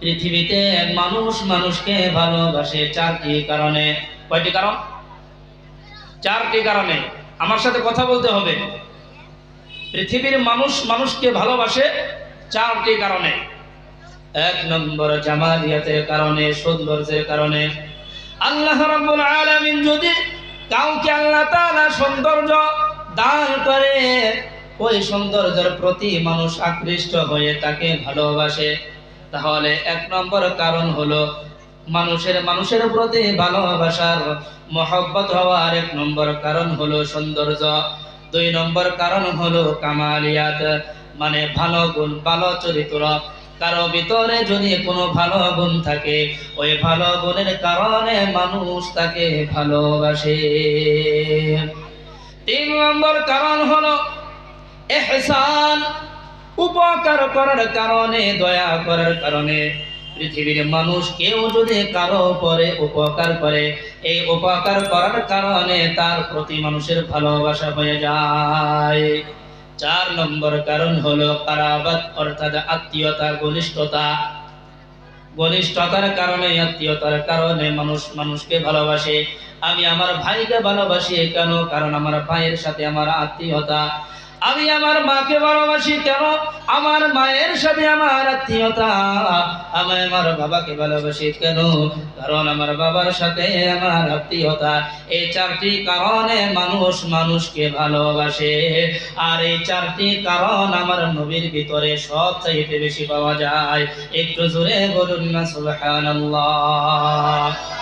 পৃথিবীতে মানুষ মানুষকে ভালোবাসে চারটি কারণে। কয়টি কারণ? চারটি কারণে। আমার সাথে কথা বলতে হবে। পৃথিবীর মানুষ মানুষকে ভালোবাসে চারটি কারণে। এক নম্বর জামালিয়াতের কারণে, সৌন্দর্যের কারণে। আল্লাহ রাব্বুল আলামিন যদি কাউকে আল্লাহ তাআলা সৌন্দর্য দান করে, ওই সৌন্দর্যের প্রতি মানুষ আকৃষ্ট হয়ে তাকে ভালোবাসে। তাহলে এক নম্বর কারণ হলো মানুষের মানুষের প্রতি ভালোবাসার মহব্বত হওয়ার এক নম্বর কারণ হলো সৌন্দর্য। দুই নম্বর কারণ হলো কামালিয়াত মানে ভালো গুণ, ভালো চরিত্র। কারও ভিতরে যদি কোনো ভালো গুণ থাকে, ওই ভালো গুণের কারণে মানুষ তাকে ভালোবাসে। তিন নম্বর কারণ হলো এহসান। উপকার করার কারণে, দয়া করার কারণে পৃথিবীর মানুষ কেউ যদি কারও পরে উপকার করে, এই উপকার করার কারণে তার প্রতি মানুষের ভালোবাসা হয়ে যায়। চার নম্বর কারণ হলো কারাবাত, অর্থাৎ আত্মীয়তা, ঘনিষ্ঠতা। ঘনিষ্ঠতার কারণে, আত্মীয়তার কারণে মানুষ মানুষকে ভালোবাসে। আমি আমার ভাইকে ভালোবাসি কেন? কারণ আমার ভাইয়ের সাথে আমার আত্মীয়তা। আমি আমার মাকে ভালোবাসি কেন? আমার মায়ের সাথে আমার আত্মীয়তা। আমি আমার বাবাকে ভালোবাসি কেন? কারণ আমার বাবার সাথে আমার আত্মীয়তা। এই চারটি কারণে মানুষ মানুষকে ভালোবাসে। আর এই চারটি কারণ আমার নবীর ভিতরে সব চাইতে বেশি পাওয়া যায়। একটু জোরে বলুন না, সুবহানাল্লাহ।